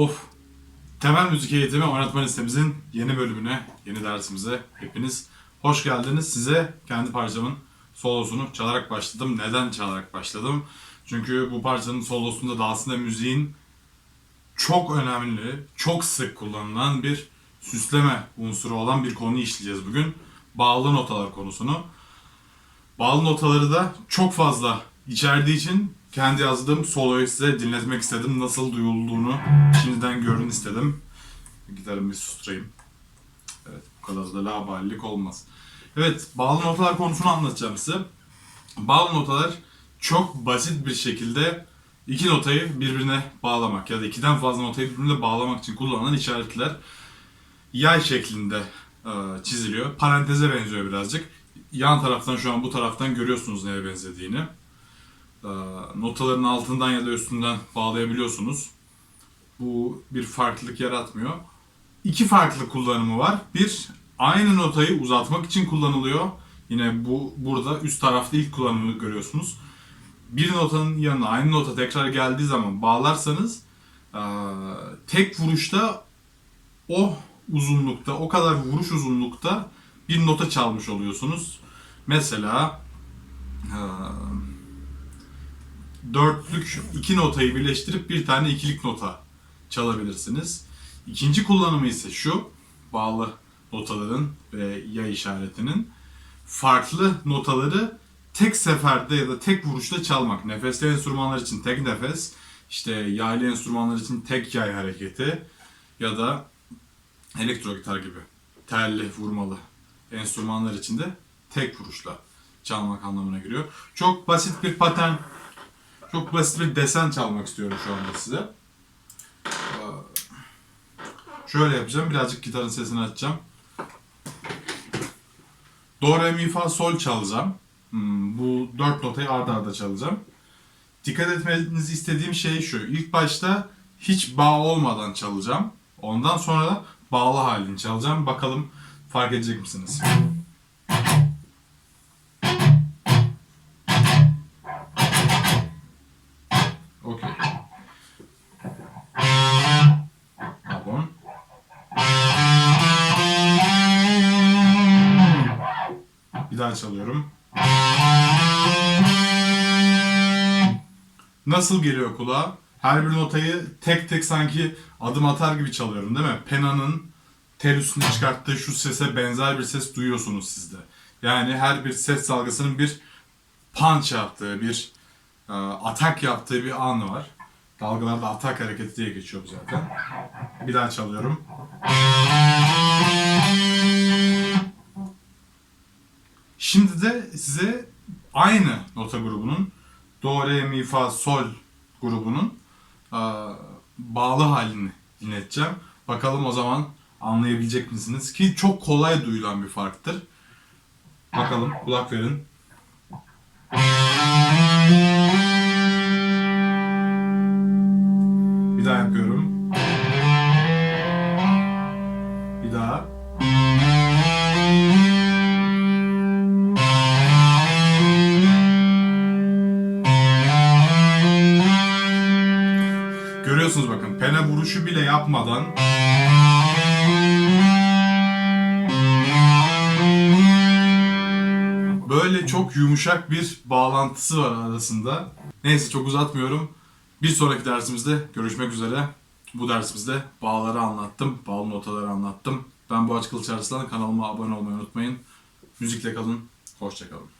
Of. Temel müzik eğitimi oynatma listemizin yeni bölümüne, yeni dersimize hepiniz hoş geldiniz. Size kendi parçamın solosunu çalarak başladım. Neden çalarak başladım? Çünkü bu parçanın solosunda da aslında müziğin çok önemli, çok sık kullanılan bir süsleme unsuru olan bir konu işleyeceğiz bugün. Bağlı notalar konusunu. Bağlı notaları da çok fazla içerdiği için kendi yazdığım soloyu size dinletmek istedim. Nasıl duyulduğunu şimdiden görün istedim. Gitarımı bir susturayım. Evet bu kadar da laballik olmaz. Evet bağlı notalar konusunu anlatacağım size. Bağlı notalar çok basit bir şekilde iki notayı birbirine bağlamak ya da ikiden fazla notayı birbirine bağlamak için kullanılan işaretler yay şeklinde e, çiziliyor. Paranteze benziyor birazcık. Yan taraftan şu an bu taraftan görüyorsunuz neye benzediğini. E, notaların altından ya da üstünden bağlayabiliyorsunuz. Bu bir farklılık yaratmıyor. İki farklı kullanımı var. Bir, aynı notayı uzatmak için kullanılıyor. Yine bu burada üst tarafta ilk kullanımını görüyorsunuz. Bir notanın yanına aynı nota tekrar geldiği zaman bağlarsanız e, tek vuruşta o uzunlukta, o kadar vuruş uzunlukta bir nota çalmış oluyorsunuz. Mesela e, dörtlük iki notayı birleştirip bir tane ikilik nota çalabilirsiniz. İkinci kullanımı ise şu, bağlı notaların ve yay işaretinin farklı notaları tek seferde ya da tek vuruşta çalmak. Nefesli enstrümanlar için tek nefes, işte yaylı enstrümanlar için tek yay hareketi ya da elektro gitar gibi telli vurmalı enstrümanlar için de tek vuruşla çalmak anlamına geliyor. Çok basit bir patern, çok basit bir desen çalmak istiyorum şu anda size. Ee, Şöyle yapacağım. Birazcık gitarın sesini açacağım. Do, re, mi, fa, sol çalacağım. Hmm, bu dört notayı arda arda çalacağım. Dikkat etmenizi istediğim şey şu. İlk başta hiç bağ olmadan çalacağım. Ondan sonra da bağlı halini çalacağım. Bakalım fark edecek misiniz? Okey. Pardon. Bir daha çalıyorum. Nasıl geliyor kulağa? Her bir notayı tek tek sanki adım atar gibi çalıyorum değil mi? Pena'nın tel üstüne çıkarttığı şu sese benzer bir ses duyuyorsunuz sizde. Yani her bir ses dalgasının bir punch yaptığı, bir atak yaptığı bir anı var. Dalgalarda atak hareketi diye geçiyor bu zaten. Bir daha çalıyorum. Şimdi de size aynı nota grubunun Do, Re, Mi, Fa, Sol grubunun e, bağlı halini dinleteceğim. Bakalım o zaman anlayabilecek misiniz? Ki çok kolay duyulan bir farktır. Bakalım kulak verin. Görüyorsunuz bakın pene vuruşu bile yapmadan böyle çok yumuşak bir bağlantısı var arasında. Neyse çok uzatmıyorum. Bir sonraki dersimizde görüşmek üzere. Bu dersimizde bağları anlattım, bağlı notaları anlattım. Ben bu Kılıç Arslan. Kanalıma abone olmayı unutmayın. Müzikle kalın, hoşça kalın.